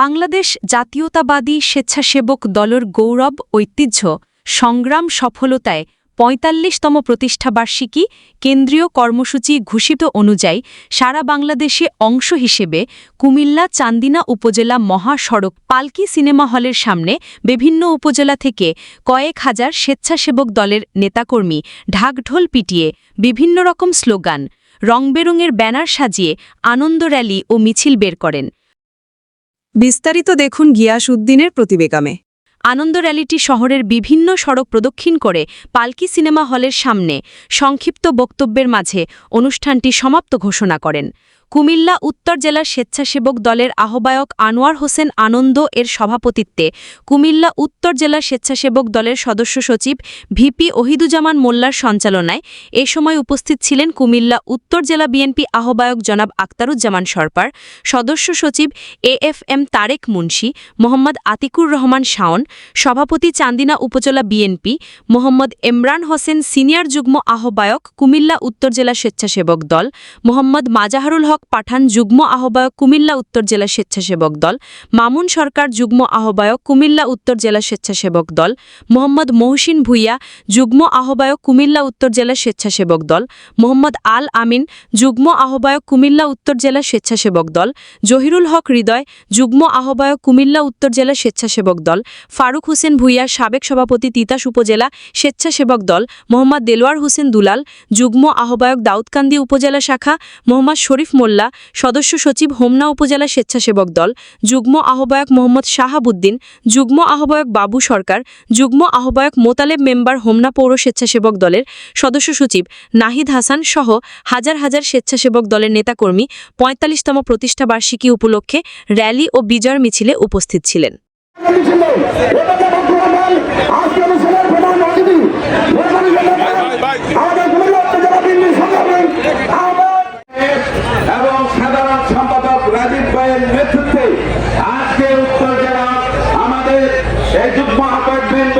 বাংলাদেশ জাতীয়তাবাদী স্বেচ্ছাসেবক দলের গৌরব, ঐতিহ্য, সংগ্রাম সফলতায় পঁয়তাল্লিশতম প্রতিষ্ঠাবার্ষিকী কেন্দ্রীয় কর্মসূচি ঘোষিত অনুযায়ী সারা বাংলাদেশে অংশ হিসেবে কুমিল্লা চান্দিনা উপজেলা মহাসড়ক পালকি সিনেমা হলের সামনে বিভিন্ন উপজেলা থেকে কয়েক হাজার স্বেচ্ছাসেবক দলের নেতাকর্মী ঢাকঢোল পিটিয়ে বিভিন্ন রকম স্লোগান, রংবেরঙের ব্যানার সাজিয়ে আনন্দ র্যালি ও মিছিল বের করেন। বিস্তারিত দেখুন গিয়াস উদ্দিনের প্রতিবেগামে। আনন্দ র্যালিটি শহরের বিভিন্ন সড়ক প্রদক্ষিণ করে পালকি সিনেমা হলের সামনে, সংক্ষিপ্ত বক্তব্যের মাঝে অনুষ্ঠানটি সমাপ্ত ঘোষণা করেন। কুমিল্লা উত্তর জেলার স্বেচ্ছাসেবক দলের আহ্বায়ক আনোয়ার হোসেন আনন্দ এর সভাপতিত্বে কুমিল্লা উত্তর জেলার স্বেচ্ছাসেবক দলের সদস্য সচিব ভিপি ওহিদুজ্জামান মোল্লার সঞ্চালনায় এ সময় উপস্থিত ছিলেন কুমিল্লা উত্তর জেলা বিএনপি আহ্বায়ক জনাব আক্তারুজ্জামান সরকার, সদস্য সচিব এএফ এম তারেক মুন্সি, মোহাম্মদ আতিকুর রহমান শাওন, সভাপতি চান্দিনা উপজেলা বিএনপি, মোহাম্মদ ইমরান হোসেন সিনিয়র যুগ্ম আহ্বায়ক কুমিল্লা উত্তর জেলা স্বেচ্ছাসেবক দল, মোহাম্মদ মাজাহারুল হক পাঠান যুগ্ম আহ্বায়ক কুমিল্লা উত্তর জেলা স্বেচ্ছাসেবক দল, মামুন সরকার যুগ্ম আহ্বায়ক কুমিল্লা উত্তর জেলা স্বেচ্ছাসেবক দল, মোহাম্মদ মহসিন ভুইয়া যুগ্ম আহ্বায়ক কুমিল্লা উত্তর জেলা স্বেচ্ছাসেবক দল, মোহাম্মদ আল আমিন যুগ্ম আহ্বায়ক কুমিল্লা উত্তর জেলা স্বেচ্ছাসেবক দল, জহিরুল হক হৃদয় যুগ্ম আহ্বায়ক কুমিল্লা উত্তর জেলা স্বেচ্ছাসেবক দল, ফারুক হোসেন ভুইয়া সাবেক সভাপতি তিতাস উপজেলা স্বেচ্ছাসেবক দল, মোহাম্মদ দেলোয়ার হোসেন দুলাল যুগ্ম আহ্বায়ক দাউদকান্দি উপজেলা শাখা, মোহাম্মদ শরীফ মোল্লা, সদস্য সচিব হোমনা উপজেলা স্বেচ্ছাসেবক দল, যুগ্ম আহ্বায়ক মোহাম্মদ শাহাবুদ্দিন, যুগ্ম আহ্বায়ক বাবু সরকার, যুগ্ম আহ্বায়ক মোতালেব মেম্বার হোমনা পৌর স্বেচ্ছাসেবক দলের সদস্য সচিব নাহিদ হাসান সহ হাজার হাজার স্বেচ্ছাসেবক দলের নেতাকর্মী পঁয়তাল্লিশতম প্রতিষ্ঠাবার্ষিকী উপলক্ষে র্যালি ও বিজয় মিছিলে উপস্থিত ছিলেন। এই যুগ্ম আহ্বায়ক বৃন্দ